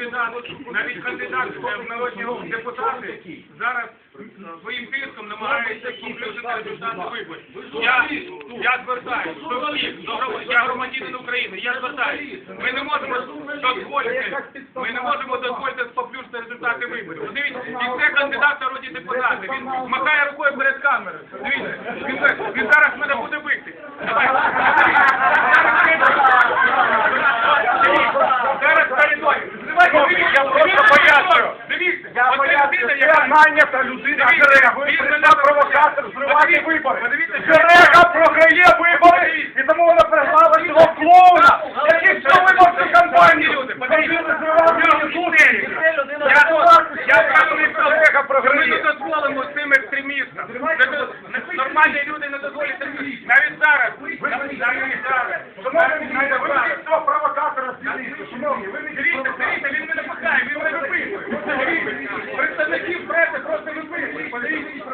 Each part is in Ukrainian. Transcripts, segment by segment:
кандидат, навіть кандидат в народні депутати зараз своїм тиском намагається поплюжити результати виборів. Я, я звертаюся до всіх, до громадян, я громадянин України, я звертаюся. Ми не можемо дозволити, ми не можемо дозволити поплюжити результати виборів. Дивіться, і це кандидат в народні депутати. Він махає рукою перед камерою. Дивіться, він, він зараз мене буде бити. Давай. Зараз коридорі. Дивіться, Я просто пояснюю. Дивіться, Я от поясню, яка- нанята людина. Ви він провокатор зривати вибори. подивіться, що- Грега програє вибори, і тому вона прислала цього клоуна, який всю виборчу кампанію. Ми не дозволимо цим екстремістам. Нормальні люди не дозволять екстремістам. Навіть зараз. Шановні, Навіть ви зараз. від цього провокатора звільніться. Шановні, ви від Дивіться, дивіться, він мене пускає, він мене виписує. Дивіться, представників преси просто виписують. Подивіться,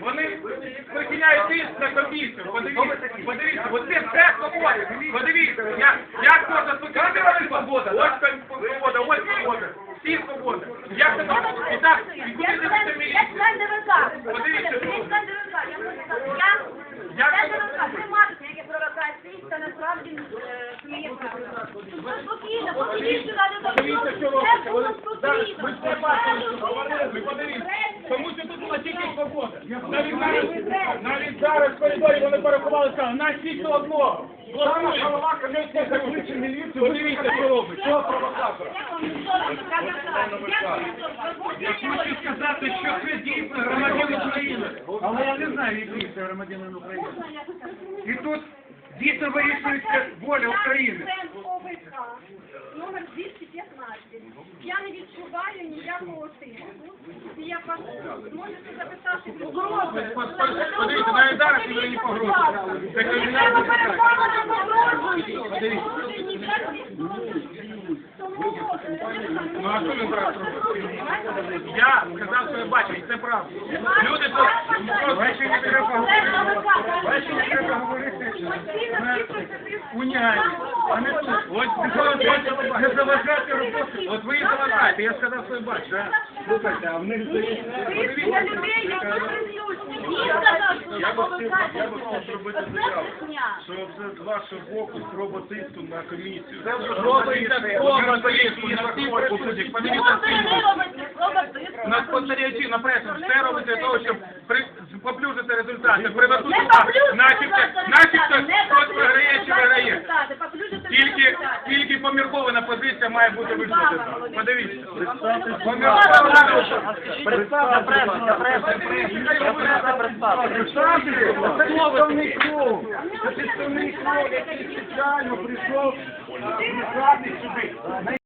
вони, вони причиняють тиск на комісію. Подивіться, подивіться, оце все свобода. Подивіться, я, як можна спокійно свобода? Ось свобода, ось свобода. Всі свобода. Як це можна? І так, і куди Я дивиться член, я міліція? член ДВК. Подивіться, Я член ДВК, я можу сказати. Я Як- член ДВК, ви маєте які провокації, це насправді е, сміє правда. Тут спокійно, подивіться що робиться. Це було спокійно. ви все бачите, що говорили, ви подивіться. Тому що тут була тільки свобода. Навіть зараз, навіть зараз в коридорі вони порахували, сказали, нас тільки одного. Сама голова комісії закличе міліцію. Подивіться, що робить. Цього провокатора. Сказав? Хочу сказати, що це дійсно громадян України. Але я не знаю, який це громадянин України. І тут дійсно вирішується воля України. ОВК, номер 215. Я не відчуваю ніякого тиску. І я вас можете записати Подивіться, навіть зараз він мені погрози. Це кримінальний переконати погрожують. Ну а що він? Я сказав своє бачення, це правда. Люди тут просто не треба говорити. А не тут. От не заважати роботу. От ви і заважаєте, я сказав своє бачення. Слухайте, а в них здається. Я би хотів, я би хотів зробити заяву, що це з вашого боку спроба тиску на комісію. Це вже Робиться спроба тиску на всіх присутніх. На спостерігачі, на пресу, все робить для того, щоб при, поплюжити результати, начебто, результати, начебто, позиція має бути висунута. Подивіться. Представте пресу, представте. Представте, це представник клуб. Це представник клуб, який спеціально прийшов сюди.